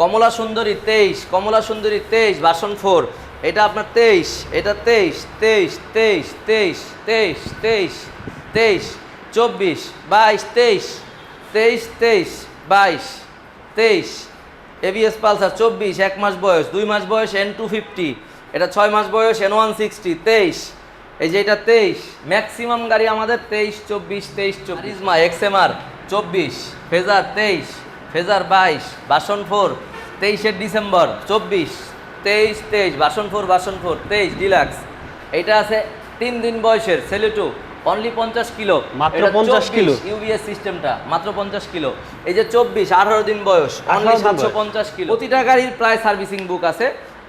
কমলা সুন্দরী তেইশ কমলা সুন্দরী তেইশ বাসন ফোর। এটা আপনার তেইশ এটা তেইশ তেইশ তেইশ তেইশ তেইশ তেইশ তেইশ চব্বিশ বাইশ তেইশ তেইশ তেইশ বাইশ তেইশ। এবিএস পালসার চব্বিশ এক মাস বয়স দুই মাস বয়স এন টু ফিফটি এটা ছয় মাস বয়স এন ওয়ান সিক্সটি তেইশ। এই যে এটা তেইশ ম্যাক্সিমাম গাড়ি আমাদের তেইশ চব্বিশ তেইশ চব্বিশ। মা এক্সএমআর চব্বিশ ফেজার তেইশ। ফেজার বাইশ বাসন ফোর তেইশের ডিসেম্বর চব্বিশ তেইশ তেইশ বাসন ফোর বাসন ফোর তেইশ ডিলাক্স। এটা আছে তিন দিন বয়সের সেলেটু অনলি পঞ্চাশ কিলো। মাত্র 50 কিলো। 24 ইউবিএস সিস্টেমটা মাত্র পঞ্চাশ কিলো। এই যে চব্বিশ আঠারো দিন বয়স 18 অনলি সাতশো পঞ্চাশ কিলো। প্রতিটা গাড়ির প্রায় সার্ভিসিং বুক আছে।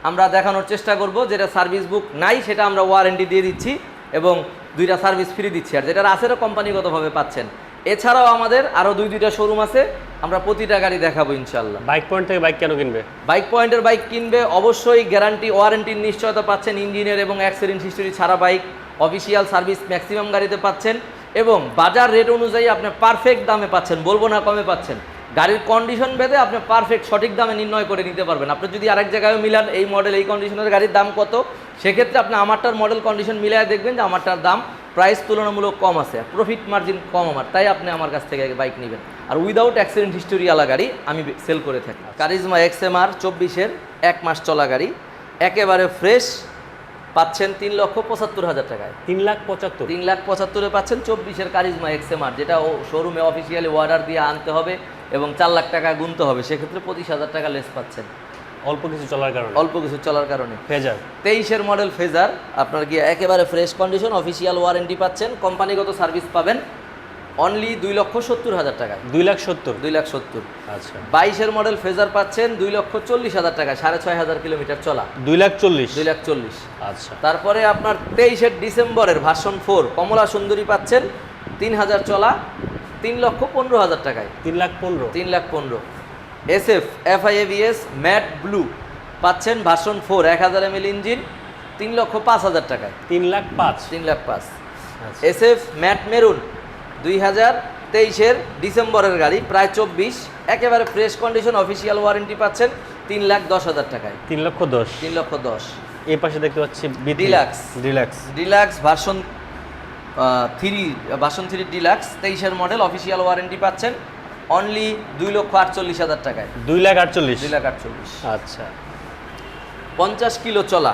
আমরা দেখানোর চেষ্টা করব যেটা সার্ভিস বুক নাই সেটা আমরা ওয়ারেন্টি দিয়ে দিচ্ছি এবং দুইটা সার্ভিস ফ্রি দিচ্ছি। আর যেটা রাসেরও কোম্পানিগতভাবে পাচ্ছেন। এছাড়াও আমাদের আরও দুই দুইটা শোরুম আছে। আমরা প্রতিটা গাড়ি দেখাবো ইনশাল্লাহ বাইক পয়েন্ট থেকে বাইক কেন কিনবে? বাইক পয়েন্টের বাইক কিনবে অবশ্যই গ্যারান্টি ওয়ারেন্টির নিশ্চয়তা পাচ্ছেন ইঞ্জিনিয়ার এবং অ্যাক্সিডেন্ট হিস্টোরি ছাড়া বাইক অফিসিয়াল সার্ভিস ম্যাক্সিমাম গাড়িতে পাচ্ছেন এবং বাজার রেট অনুযায়ী আপনি পারফেক্ট দামে পাচ্ছেন বলব না কমে পাচ্ছেন। গাড়ির কন্ডিশন ভেদে আপনি পারফেক্ট সঠিক দামে নির্ণয় করে নিতে পারবেন। আপনি যদি আরেক জায়গায় মিলান এই মডেল এই কন্ডিশনের গাড়ির দাম কত? সেক্ষেত্রে আপনি আমারটার মডেল কন্ডিশন মিলিয়ে দেখবেন যে আমারটার দাম প্রাইস তুলনামূলক কম আছে প্রফিট মার্জিন কম আমার তাই আপনি আমার কাছ থেকে বাইক নেবেন। আর উইদাউট অ্যাক্সিডেন্ট হিস্টোরি আলা গাড়ি আমি সেল করে থাকি। কারিজমা এক্স এম এক্সএমআর চব্বিশের এক মাস চলা গাড়ি একেবারে ফ্রেশ পাচ্ছেন তিন লক্ষ পঁচাত্তর হাজার টাকায়। তিন লাখ পঁচাত্তর। তিন লাখ পঁচাত্তরে পাচ্ছেন চব্বিশের কারিজমা এক্সএমআর যেটা ও শোরুমে অফিসিয়ালি অর্ডার দিয়ে আনতে হবে এবং চার লাখ টাকা গুনতে হবে সেক্ষেত্রে পঁচিশ হাজার টাকা লেস পাচ্ছেন। অল্প কিছু চলার কারণে। অল্প কিছু চলার কারণে। ফেজার। তেইশের মডেল ফেজার আপনার গিয়ে একেবারে ফ্রেশ কন্ডিশন অফিসিয়াল ওয়ারেন্টি পাচ্ছেন কোম্পানিগত সার্ভিস পাবেন। অনলি দুই লক্ষ সত্তর হাজার টাকায়। দুই লাখ সত্তর? দুই লাখ সত্তর। আচ্ছা। বাইশের মডেল ফেজার পাচ্ছেন দুই লক্ষ চল্লিশ হাজার টাকা সাড়ে ছয় হাজার কিলোমিটার চলা। দুই লাখ চল্লিশ? দুই লাখ চল্লিশ। আচ্ছা। তারপরে আপনার তেইশের ডিসেম্বরের ভার্সন ফোর কমলা সুন্দরী পাচ্ছেন তিন হাজার চলা তিন লক্ষ পনেরো হাজার টাকায়। তিন লাখ পনেরো? তিন লাখ পনেরো। S F FI ABS matte blue পাচ্ছেন ভার্সন ফোর এক হাজার এমএল ইঞ্জিন তিন লক্ষ পাঁচ হাজার টাকায়। তিন লাখ পাঁচ? তিন লাখ পাঁচ। এস এফ ম্যাট মেরুন দুই হাজার তেইশের ডিসেম্বরের গাড়ি প্রায় চব্বিশ। একেবারে ফ্রেশ কন্ডিশন অফিসিয়াল ওয়ারেন্টি পাচ্ছেন তিন লাখ দশ হাজার টাকায়। তিন লক্ষ দশ। তিন লক্ষ দশ। এই পাশে দেখতে পাচ্ছি Deluxe। Deluxe. Deluxe. Version three version three deluxe তেইশের মডেল অফিসিয়াল ওয়ারেন্টি পাচ্ছেন অনলি দুই লক্ষ আটচল্লিশ হাজার টাকায়। দুই লাখ আটচল্লিশ। দুই লাখ আটচল্লিশ। আচ্ছা। পঞ্চাশ কিলো চলা।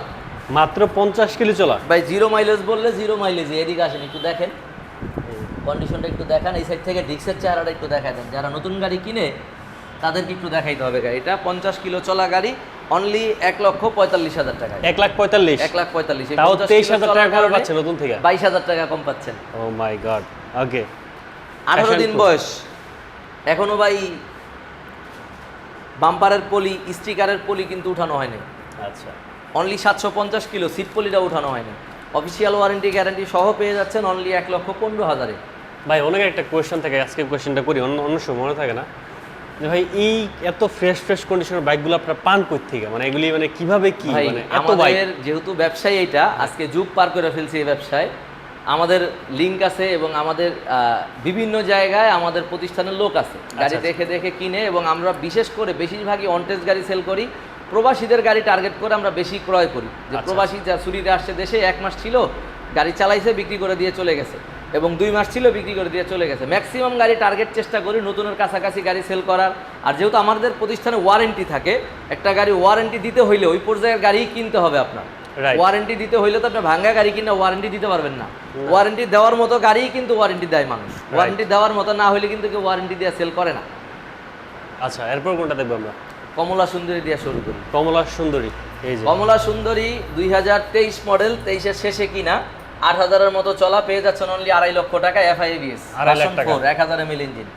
মাত্র পঞ্চাশ কিলো চলা। ভাই জিরো মাইলেজ বললে জিরো মাইলেজ এদিকে আসেন একটু দেখেন। কন্ডিশনটা একটু দেখান এই সাইড থেকে ডিক্সের চেহারাটা একটু দেখাই দেন। যারা নতুন গাড়ি কিনে তাদেরকে একটু দেখাইতে হবে গাড়িটা। পঞ্চাশ কিলো চলা গাড়ি অনলি এক লক্ষ পঁয়তাল্লিশ হাজার টাকা এক লাখ পঁয়তাল্লিশ? এক লাখ পঁয়তাল্লিশ। তাও তেইশ হাজার টাকা কারণে নতুন থেকে? বাইশ হাজার টাকা কম পাচ্ছেন। ও মাই গড ওকে আঠারো দিন বয়স। এখনও ভাই বাম্পারের পলি স্টিকারের পলি কিন্তু উঠানো হয়নি। আচ্ছা। অনলি সাতশো পঞ্চাশ কিলো সিট পলিটা উঠানো হয়নি। অফিসিয়াল ওয়ারেন্টি গ্যারান্টি সহ পেয়ে যাচ্ছেন অনলি এক লক্ষ পনেরো হাজারে। ভাই অনেক একটা কোয়েশ্চেন থাকে আজকে কোয়েশ্চেনটা করি অন্য অন্য সময় মনে থাকে না। যে ভাই এই এত ফ্রেশ ফ্রেশ কন্ডিশনের বাইকগুলো আপনারা পান কই থেকে মানে এগুলি মানে কীভাবে কি? মানে এত বাইক আমাদের যেহেতু ব্যবসায় এটা আজকে যুগ পার করে ফেলছি এই ব্যবসায়। আমাদের লিঙ্ক আছে এবং আমাদের বিভিন্ন জায়গায় আমাদের প্রতিষ্ঠানের লোক আছে। গাড়ি আচ্ছা। দেখে দেখে কিনে এবং আমরা বিশেষ করে বেশিরভাগই অনটেজ গাড়ি সেল করি। প্রবাসীদের গাড়ি টার্গেট করে আমরা বেশি ক্রয় করি। যে আচ্ছা। প্রবাসী যা ছুটিতে আসছে দেশে এক মাস ছিল গাড়ি চালাইছে বিক্রি করে দিয়ে চলে গেছে। এবং দুই মাস ছিল বিক্রি করে দিয়ে চলে গেছে। ম্যাক্সিমাম গাড়ি টার্গেট চেষ্টা করি নতুনের কাছাকাছি গাড়ি সেল করার। আর যেহেতু আমাদের প্রতিষ্ঠানে ওয়ারেন্টি থাকে একটা গাড়ি ওয়ারেন্টি দিতে হইলে ওই পর্যায়ের গাড়ি কিনতে হবে আপনার। ওয়ারেন্টি দিতে হইলে তো আপনি ভাঙ্গা গাড়ি কিনে ওয়ারেন্টি দিতে পারবেন না। ওয়ারেন্টি দেওয়ার মতো গাড়ি কিন্তু ওয়ারেন্টি দেয় মানুষ। ওয়ারেন্টি দেওয়ার মতো না হইলে কিন্তু কেউ ওয়ারেন্টি দিয়ে সেল করে না। আচ্ছা এরপর কোনটা দেখব আমরা? কমলা সুন্দরী দিয়ে শুরু করি। কমলা সুন্দরী এই যে। কমলা সুন্দরী দুই হাজার তেইশ মডেল তেইশের শেষে কিনা। আট হাজারের মতো চলা পেয়ে যাচ্ছেন অনলি আড়াই লক্ষ টাকা এফআইবিএস টাকা। ফোর এক হাজার এমএল ইঞ্জিন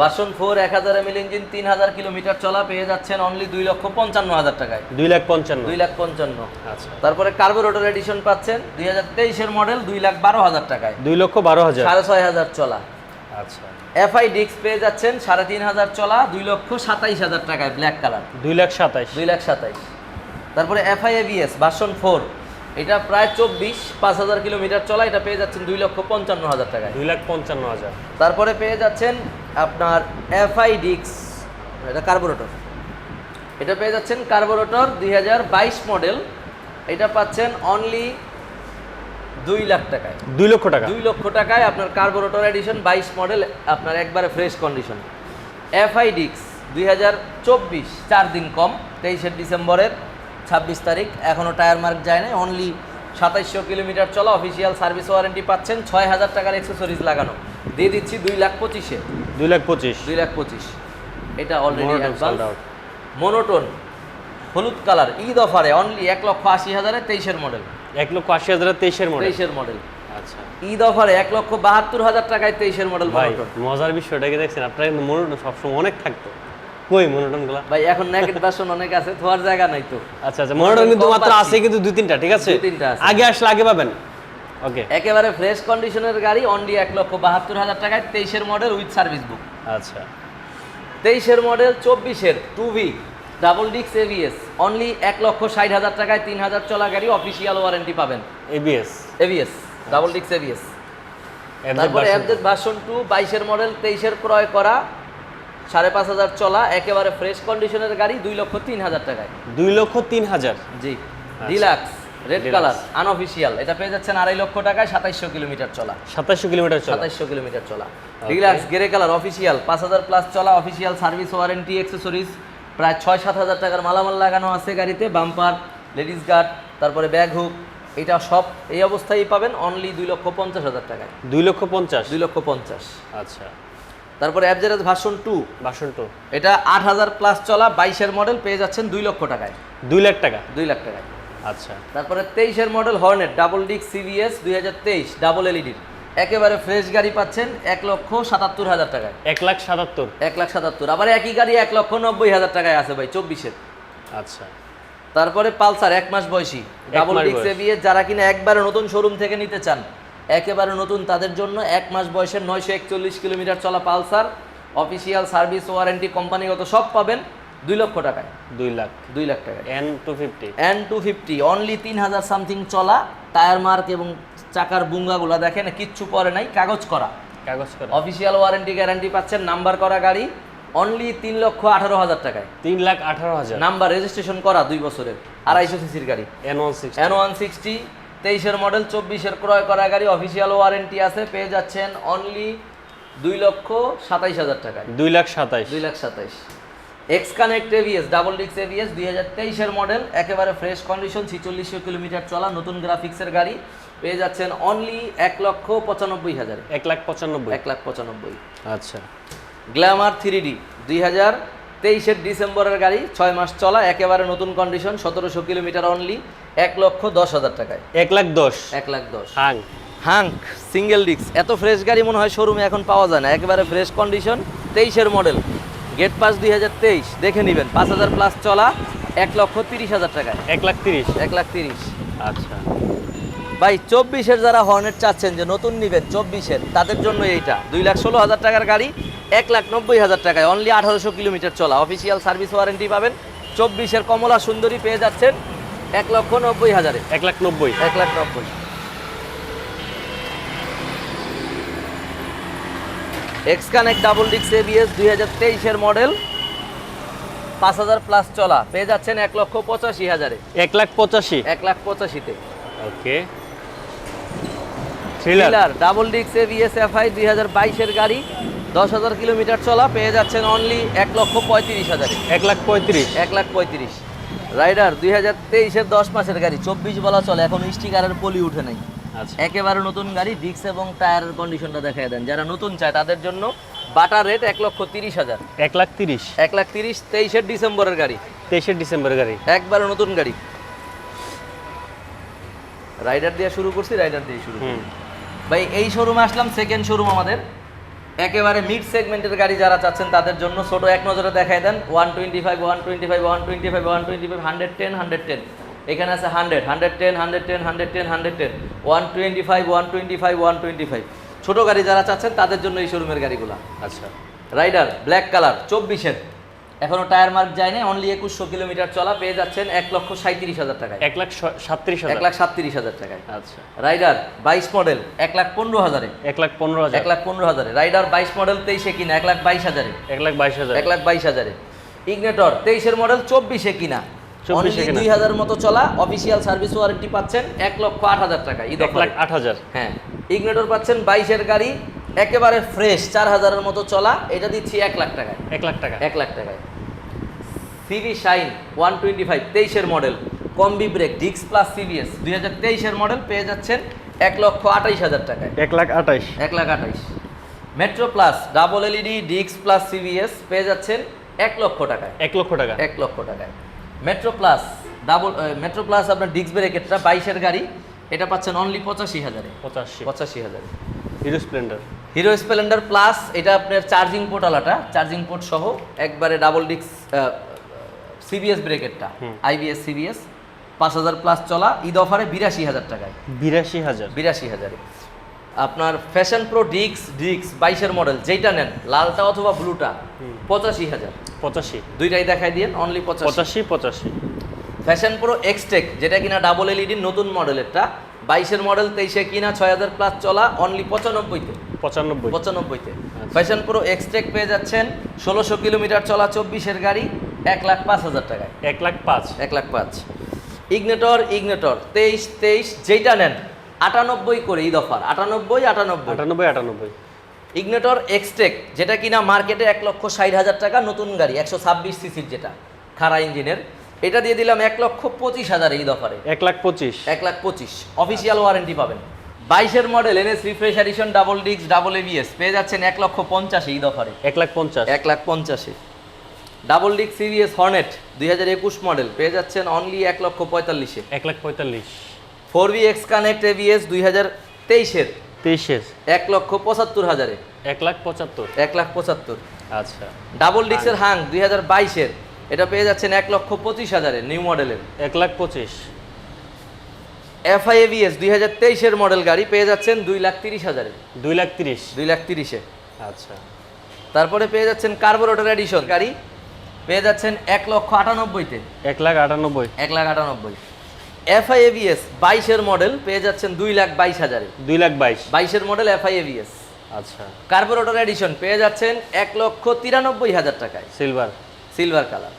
ভার্সন ফোর এক হাজার এমএল ইঞ্জিন তিন হাজার কিলোমিটার চলা পেয়ে যাচ্ছেন অনলি দুই লক্ষ পঞ্চান্ন হাজার টাকায়। দুই লাখ পঞ্চান্ন। দুই লাখ পঞ্চান্ন। আচ্ছা। তারপরে কার্বোরেটর এডিশন পাচ্ছেন দুই হাজার তেইশের মডেল দুই লাখ বারো হাজার টাকায়। দুই লক্ষ বারো হাজার। সাড়ে ছয় হাজার চলা। আচ্ছা। এফআই ডিক্স পেয়ে যাচ্ছেন সাড়ে তিন হাজার চলা দুই লক্ষ সাতাইশ হাজার টাকায় ব্ল্যাক কালার দুই লাখ সাতাইশ। দুই লাখ সাতাইশ। তারপরে এফআই এবিএস ভার্সন ফোর এটা প্রায় চব্বিশ পাঁচ হাজার কিলোমিটার চলা এটা পেয়ে যাচ্ছেন দুই লক্ষ পঞ্চান্ন হাজার টাকায়। দুই লাখ পঞ্চান্ন হাজার। তারপরে পেয়ে যাচ্ছেন আপনার এফআই ডিক্স এটা কার্বোরেটর এটা পেয়ে যাচ্ছেন কার্বোরেটর দুই হাজার বাইশ মডেল এটা পাচ্ছেন অনলি দুই লাখ টাকায়। দুই লক্ষ টাকা? দুই লক্ষ টাকায় আপনার কার্বোরেটর এডিশন বাইশ মডেল আপনার একবারে ফ্রেশ কন্ডিশন এফআই ডিক্স দুই হাজার চব্বিশ চার দিন কম তেইশে ডিসেম্বরের। ছাব্বিশ তারিখ। এখনও টায়ার মার্ক যায় না অনলি সাতাইশশো কিলোমিটার চলা অফিসিয়াল সার্ভিস ওয়ারেন্টি পাচ্ছেন। ছয় হাজার টাকার এক্সেসরিজ লাগানো। দিয়ে দিচ্ছি দুই লাখ পঁচিশে। দুই লাখ পঁচিশ। দুই লাখ পঁচিশ। এটা অলরেডি. মনোটোন হলুদ কালার ঈদ অফারে অনলি এক লক্ষ আশি হাজারে তেইশের মডেল এক লক্ষ আশি হাজার তেইশের মডেল তেইশের মডেল আচ্ছা। ঈদ অফারে এক লক্ষ বাহাত্তর হাজার টাকায় তেইশের মডেল মজার বিষয়টা কি দেখছেন? আপনার মনোটন সবসময় অনেক থাকতো। কই মনোটনগুলা ভাই এখন নেকেট ভার্সন অনেক আছে থোয়ার জায়গা নাই তো। আচ্ছা আচ্ছা মনোটন কিন্তু মাত্র আছে কিন্তু দুই তিনটা ঠিক আছে? দুই তিনটা আছে। আগে আসলে আগে পাবেন। ওকে একেবারে ফ্রেশ কন্ডিশনের গাড়ি অনলি এক লক্ষ বাহাত্তর হাজার টাকায় তেইশের মডেল উইথ সার্ভিস বুক আচ্ছা। তেইশের মডেল চব্বিশের টু ভি ডাবল ডিক্স এভিএস অনলি এক লক্ষ ষাট হাজার টাকায় তিন হাজার চলা গাড়ি অফিসিয়াল ওয়ারেন্টি পাবেন। এবিএস এভিএস ডাবল ডিক্স এভিএস তারপরে অ্যাপডেট ভার্সন টু বাইশের মডেল তেইশের ক্রয় করা সাড়ে পাঁচ হাজার চলা একেবারে ফ্রেশ কন্ডিশনের গাড়ি দুই লক্ষ তিন হাজার টাকায়। দুই লক্ষ তিন হাজার। জি। ডিলাক্স রেড কালার আনঅফিসিয়াল এটা পেয়ে যাচ্ছেন আড়াই লক্ষ টাকায় সাতাইশশো কিলোমিটার চলা। সাতাশশো কিলোমিটার চলা। সাতাইশশো কিলোমিটার চলা। ডিলাক্স গ্রে কালার অফিসিয়াল পাঁচ হাজার প্লাস চলা অফিসিয়াল সার্ভিস ওয়ারেন্টি অ্যাক্সেসরিজ প্রায় ছয় সাত হাজার টাকার মালামাল লাগানো আছে গাড়িতে বাম্পার লেডিস গার্ড তারপরে ব্যাগ হুক এটা সব এই অবস্থায় পাবেন অনলি দুই লক্ষ পঞ্চাশ হাজার টাকায়। দুই লক্ষ পঞ্চাশ। দুই লক্ষ পঞ্চাশ। আচ্ছা। তারপরে অ্যাপজেরাস ভার্সন টু বাসন টু এটা আট হাজার প্লাস চলা বাইশের মডেল পেয়ে যাচ্ছেন দুই লক্ষ টাকায়। দুই লাখ টাকা? দুই লাখ টাকায়। আচ্ছা। তারপরে তেইশের মডেল হর্নেট ডাবল ডিক সিভিএস দুই হাজার তেইশ ডাবল এলইডির একেবারে ফ্রেশ গাড়ি পাচ্ছেন এক লক্ষ সাতাত্তর হাজার টাকায়। এক লাখ সাতাত্তর? এক লাখ সাতাত্তর। আবার একই গাড়ি এক লক্ষ নব্বই হাজার টাকায় আছে ভাই চব্বিশের। আচ্ছা। তারপরে পালসার এক মাস বয়সী। ডাবল বয়স। এভিএস যারা কিনা একবারে নতুন শোরুম থেকে নিতে চান একেবারে নতুন তাদের জন্য এক মাস বয়সের নয়শো একচল্লিশ কিলোমিটার চলা পালসার অফিসিয়াল সার্ভিস ওয়ারেন্টি কোম্পানিগত সব পাবেন দুই লক্ষ টাকায়। দুই লাখ। দুই লাখ টাকায়। N two fifty N two fifty only তিন হাজার সামথিং চলা টায়ার মার্ক এবং চাকার বুঙ্গাগুলা দেখেন কিচ্ছু পরে নাই কাগজ করা। কাগজ করা। অফিসিয়াল ওয়ারেন্টি গ্যারান্টি পাচ্ছেন নাম্বার করা গাড়ি অনলি তিন লক্ষ আঠারো হাজার টাকায়। তিন লাখ আঠারো হাজার। নাম্বার রেজিস্ট্রেশন করা দুই বছরের আড়াইশো সিসির গাড়ি। N one six N one sixty তেইশের মডেল চব্বিশের ক্রয় করা গাড়ি অফিসিয়াল ওয়ারেন্টি আছে পেয়ে যাচ্ছেন অনলি দুই লক্ষ সাতাইশ হাজার টাকায়। দুই লাখ সাতাইশ। দুই লাখ সাতাইশ। এক্স কানেক্ট এভিএস ডাবল ডিক্স এভিএস দুই হাজার তেইশের মডেল একেবারে ফ্রেশ কন্ডিশন ছিচল্লিশশো কিলোমিটার চলা নতুন গ্রাফিক্সের গাড়ি পেয়ে যাচ্ছেন অনলি এক লক্ষ পঁচানব্বই হাজার। এক লাখ পঁচানব্বই। এক লাখ পঁচানব্বই। আচ্ছা। গ্ল্যামার থ্রি ডি দুই হাজার তেইশের ডিসেম্বরের গাড়ি ছয় মাস চলা একেবারে নতুন কন্ডিশন সতেরোশো কিলোমিটার অনলি এক লক্ষ দশ হাজার টাকায়। এক লাখ দশ। এক লাখ দশ। হাং হাঙ্ক সিঙ্গেল ডিস্ক এত ফ্রেশ গাড়ি মনে হয় শোরুমে এখন পাওয়া যায় না একেবারে ফ্রেশ কন্ডিশন তেইশের মডেল গেট পাস দুই হাজার তেইশ দেখে নেবেন পাঁচ হাজার প্লাস চলা এক লক্ষ তিরিশ হাজার টাকায়। এক লাখ তিরিশ। এক লাখ তিরিশ। আচ্ছা। ভাই চব্বিশের যারা হর্নেট চাচ্ছেন যে নতুন নিবেন চব্বিশের তাদের জন্য এইটা। দুই লাখ ষোলো হাজার টাকার গাড়ি এক লাখ নব্বই হাজার টাকায় অনলি আঠারোশো কিলোমিটার চলা। অফিসিয়াল সার্ভিস ওয়ারেন্টি পাবেন। চব্বিশের কমলা সুন্দরী পেয়ে যাচ্ছেন এক লক্ষ নব্বই হাজারে। এক লাখ নব্বই। এক লাখ নব্বই। এক্স কানেক্ট ডাবল ডিক্স এবিএস দুই হাজার তেইশের মডেল পাঁচ হাজার প্লাস চলা। পেয়ে যাচ্ছেন এক লক্ষ পঁচাশি হাজারে। এক লাখ পঁচাশি। এক লাখ পঁচাশিতে। ওকে থ্রিলার ডাবল ডিক্স এবিএস এফআই দুই হাজার বাইশের গাড়ি দশ হাজার কিলোমিটার চলা পেয়ে যাচ্ছেন অনলি এক লক্ষ পঁয়ত্রিশ হাজারে। এক লাখ পঁয়ত্রিশ। এক লাখ পঁয়ত্রিশ। রাইডার দুই হাজার তেইশের দশ মাসের গাড়ি চব্বিশ বলা চলে এখন স্টিকারের পলি উঠে নাই। আচ্ছা। একেবারে নতুন গাড়ি ডিক্স এবং টায়ারের কন্ডিশনটা দেখায় দেন। যারা নতুন চায় তাদের জন্য বাটার রেট এক লক্ষ তিরিশ হাজার। এক লাখ তিরিশ। এক লাখ তিরিশ তেইশের ডিসেম্বরের গাড়ি। তেইশে ডিসেম্বর গাড়ি। একবারে নতুন গাড়ি। রাইডার দিয়ে শুরু করছি রাইডার দিয়ে শুরু করি। ভাই এই শোরুমে আসলাম সেকেন্ড শোরুম আমাদের। একেবারে মিড সেগমেন্টের গাড়ি যারা চাচ্ছেন তাদের জন্য ছোট এক নজরে দেখায় দেন। One twenty five one twenty five one twenty five one twenty five hundred ten hundred ten এখানে আছে hundred hundred ten hundred ten hundred ten hundred ten one twenty five one twenty five one twenty five ছোটো গাড়ি যারা চাচ্ছেন তাদের জন্য এই শোরুমের গাড়িগুলো। আচ্ছা। রাইডার ব্ল্যাক কালার চব্বিশের। এখনও টায়ার মার্ক যায় না অনলি একুশশো কিলোমিটার চলা পেয়ে যাচ্ছেন এক লক্ষ সাঁত্রিশ হাজার টাকায়। এক লাখ সাতত্রিশ এক হাজার। লাখ সাতত্রিশ হাজার টাকায়। আচ্ছা। রাইডার বাইশ মডেল এক লাখ পনেরো হাজারে। এক লাখ পনেরো হাজার। এক লাখ পনেরো হাজারে। রাইডার বাইশ মডেল তেইশে কিনা এক লাখ বাইশ হাজারে। এক লাখ বাইশ হাজার। এক লাখ বাইশ হাজারে। ইগনেটর তেইশের মডেল চব্বিশে কিনা। 24 দুই হাজার মতো চলা অফিসিয়াল সার্ভিস ওয়ারেন্টি পাচ্ছেন এক লক্ষ আট হাজার টাকা এক লাখ আট হাজার। হ্যাঁ। ইগনেটর পাচ্ছেন বাইশের গাড়ি একেবারে ফ্রেশ চার হাজারের মতো চলা এটা দিচ্ছি এক লাখ টাকায়। এক লাখ টাকা। এক লাখ টাকায়। CB Shine one twenty five তেইশের মডেল কম্বি ব্রেক ডিক্স প্লাস সিবিএস দুই হাজার তেইশের মডেল পেয়ে যাচ্ছেন এক লক্ষ আঠাইশ হাজার টাকায়। এক লাখ আঠাইশ। এক লাখ আঠাইশ। মেট্রো প্লাস ডাবল এলইডি ডিক্স প্লাস সিবিএস পেয়ে যাচ্ছেন এক লক্ষ টাকায়। এক লক্ষ টাকা। এক লক্ষ টাকায়। Metro plus double Metro plus আপনার ডিক্স ব্রেকেটটা বাইশের গাড়ি এটা পাচ্ছেন অনলি পঁচাশি হাজারে। পঁচাশি। পঁচাশি হাজারে। Hero Splendor Hero Splendor plus এটা আপনার চার্জিং পোর্ট আলাটা চার্জিং পোর্ট সহ একবারে ডাবল ডিক্স সিবিএস ব্রেকেটটা। আইবিএস সিবিএস পাঁচ হাজার প্লাস চলা ঈদ অফারে বিরাশি হাজার টাকায়। বিরাশি হাজার। বিরাশি হাজারে। আপনার ফ্যাশন প্রো ডিক্স ডিক্স বাইশের মডেল যেটা নেন লালটা অথবা ব্লুটা পঁচাশি হাজার। পঁচাশি। দুইটাই দেখাই দিন অনলি পঁচাশি। পঁচাশি পঁচাশি। ফ্যাশন প্রো এক্সটেক যেটা কিনা ডাবল এলইডি নতুন মডেলেরটা বাইশের মডেল তেইশে কিনা ছয় হাজার প্লাস চলা অনলি পঁচানব্বইতে। পঁচানব্বই। পঁচানব্বইতে। ফ্যাশন প্রো এক্সটেক পেয়ে যাচ্ছেন ষোলোশো কিলোমিটার চলা চব্বিশের গাড়ি এক লাখ পাঁচ হাজার টাকায়। এক লাখ পাঁচ। এক লাখ পাঁচ। ইগনেটর ইগনেটর তেইশ তেইশ যেইটা নেন আটানব্বই করে ঈদ অফার। আটানব্বই আটানব্বই। আটানব্বই আটানব্বই। ইগনেটর এক্সটেক যেটা কিনা মার্কেটে এক লক্ষ ষাট হাজার টাকা নতুন গাড়ি একশো ছাব্বিশ সিসির যেটা খারা ইঞ্জিনের। এটা দিয়ে দিলাম এক লক্ষ পঁচিশ হাজার ঈদ অফারে। এক লাখ পঁচিশ। এক লাখ পঁচিশ। অফিসিয়াল ওয়ারেন্টি পাবেন। বাইশের model NS refresh edition double ডিক্স ডাবল এবিএস পেয়ে যাচ্ছেন এক লক্ষ পঞ্চাশে ঈদ অফারে এক লাখ পঞ্চাশ। এক লাখ পঞ্চাশে। ডাবল ডিক্স সিরিয়াস হর্নেট দুই হাজার একুশ মডেল পেয়ে যাচ্ছেন অনলি এক লক্ষ পঁয়তাল্লিশে। এক লাখ পঁয়তাল্লিশ। Four B X connect ABS দুই হাজার তেইশের। তেইশের। এক লক্ষ পঁচাত্তর হাজারে। এক লাখ পঁচাত্তর। এক লাখ পঁচাত্তর। আচ্ছা। ডাবল ডিক্সের হাং দুই হাজার বাইশের। এটা পেয়ে যাচ্ছেন এক লক্ষ পঁচিশ হাজারে নিউ মডেলের এক লাখ পঁচিশ। এফআই এবিএস দুই হাজার তেইশের মডেল গাড়ি পেয়ে যাচ্ছেন দুই লাখ তিরিশ হাজারে। দুই লাখ তিরিশ। দুই লাখ তিরিশে। আচ্ছা। তারপরে পেয়ে যাচ্ছেন কার্বোরেটর এডিশন গাড়ি। পেয়ে যাচ্ছেন এক লক্ষ আটানব্বইতে। এক লাখ আটানব্বই। এক লাখ আটানব্বই। এফআই এবিএস বাইশের মডেল পেয়ে যাচ্ছেন দুই লাখ বাইশ হাজারে। দুই লাখ বাইশ। বাইশের মডেল এফআই এবিএস আচ্ছা। কার্বোরেটর এডিশন পেয়ে যাচ্ছেন এক লক্ষ তিরানব্বই হাজার টাকায়। সিলভার সিলভার কালার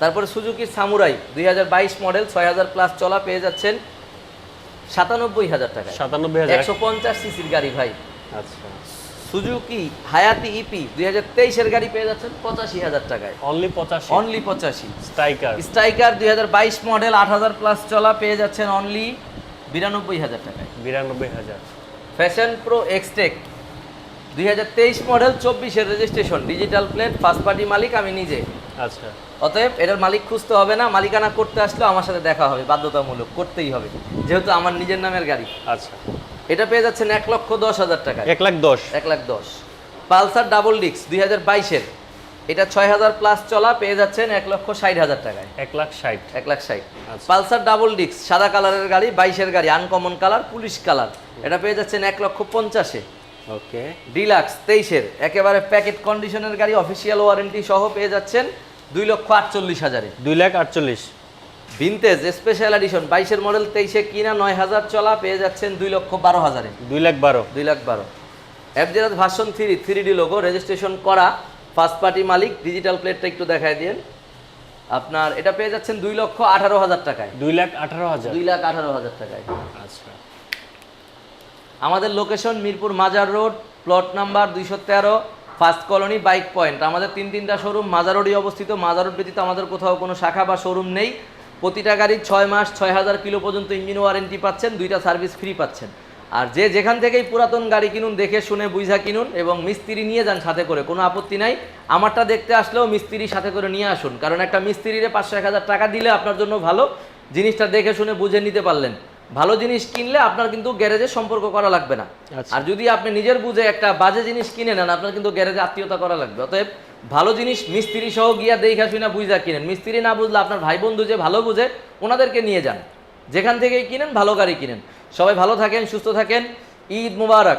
তারপরে সুজুকির সামুরাই দুই হাজার বাইশ মডেল ছয় হাজার প্লাস চলা পেয়ে যাচ্ছেন সাতানব্বই হাজার টাকা সাতানব্বই হাজার। একশো পঞ্চাশ সিসির গাড়ি ভাই। আচ্ছা। সুজুকি হায়াতি ইপি দুই হাজার তেইশের গাড়ি পেয়ে যাচ্ছেন পঁচাশি হাজার টাকায়। অনলি পঁচাশি। অনলি পঁচাশি। স্ট্রাইকার স্ট্রাইকার দুই হাজার বাইশ মডেল আট হাজার প্লাস চলা পেয়ে যাচ্ছেন অনলি বিরানব্বই হাজার টাকায়। বিরানব্বই হাজার। ফ্যাশন প্রো এক্সটেক দুই হাজার তেইশ মডেল চব্বিশের registration digital plate first party মালিক আমি নিজে। আচ্ছা। অতএব এটার মালিক খুঁজতে হবে না মালিকানা করতে আসলেও আমার সাথে দেখা হবে বাধ্যতামূলক করতেই হবে যেহেতু আমার নিজের নামের গাড়ি। আচ্ছা। এটা পেয়ে যাচ্ছেন এক লক্ষ দশ হাজার টাকায়। এক লাখ দশ। এক লাখ দশ। পালসার ডাবল ডিক্স দুই হাজার বাইশের। এটা ছয় হাজার প্লাস চলা পেয়ে যাচ্ছেন এক লক্ষ ষাট হাজার টাকায়। এক লাখ ষাট। এক লাখ ষাট। আচ্ছা। পালসার ডাবল ডিক্স সাদা কালারের গাড়ি বাইশের গাড়ি আনকমন কালার পুলিশ কালার। এটা পেয়ে যাচ্ছেন এক লক্ষ পঞ্চাশে। ওকে। ডিলাক্স তেইশের একেবারে প্যাকেট কন্ডিশনের গাড়ি অফিসিয়াল ওয়ারেন্টি সহ পেয়ে যাচ্ছেন দুই লক্ষ আটচল্লিশ হাজারে। দুই লাখ আটচল্লিশ। ভিনতেজ স্পেশাল এডিশন বাইশের মডেল তেইশে কিনা নয় হাজার চলা পেয়ে যাচ্ছেন দুই লক্ষ বারো হাজারে। দুই লাখ বারো। দুই লাখ বারো। অ্যাপজেরাত version three three D logo registration করা ফার্স্ট পার্টি মালিক ডিজিটাল প্লেটটা একটু দেখায় দিন আপনার এটা পেয়ে যাচ্ছেন দুই লক্ষ আঠারো হাজার টাকায়। দুই লাখ আঠারো হাজার। দুই লাখ আঠারো হাজার টাকায়। আচ্ছা। আমাদের লোকেশন মিরপুর মাজার রোড প্লট নাম্বার দুইশো তেরো ফার্স্ট কলোনি বাইক পয়েন্ট আমাদের তিন তিনটা শোরুম মাজার রোডে অবস্থিত। মাজারোড ব্যতীত আমাদের কোথাও কোনো শাখা বা শোরুম নেই। প্রতিটা গাড়ির ছয় মাস, ছয় হাজার কিলো পর্যন্ত ইঞ্জিন ওয়ারেন্টি পাচ্ছেন, দুইটা সার্ভিস ফ্রি পাচ্ছেন। আর যে যেখান থেকেই পুরাতন গাড়ি কিনুন, দেখে শুনে বুঝা কিনুন এবং মিস্ত্রি নিয়ে যান সাথে করে, কোনো আপত্তি নাই। আমারটা দেখতে আসলেও মিস্ত্রি সাথে করে নিয়ে আসুন, কারণ একটা মিস্ত্রিরে পাঁচশো এক হাজার টাকা দিলে আপনার জন্য ভালো। জিনিসটা দেখে শুনে বুঝে নিতে পারলেন। ভালো জিনিস কিনলে আপনার কিন্তু গ্যারেজে সম্পর্ক করা লাগবে না। আচ্ছা। আর যদি আপনি নিজের বুঝে একটা বাজে জিনিস কিনে নেন আপনার কিন্তু গ্যারেজে আত্মীয়তা করা লাগবে। অতএব ভালো জিনিস মিস্ত্রি সহ গিয়া দেখা শুনে বুঝা কিনেন। মিস্ত্রি না বুঝলে আপনার ভাই বন্ধু যে ভালো বুঝে ওনাদেরকে নিয়ে যান। যেখান থেকেই কিনেন ভালো গাড়ি কিনেন। সবাই ভালো থাকেন সুস্থ থাকেন। ঈদ মুবারক।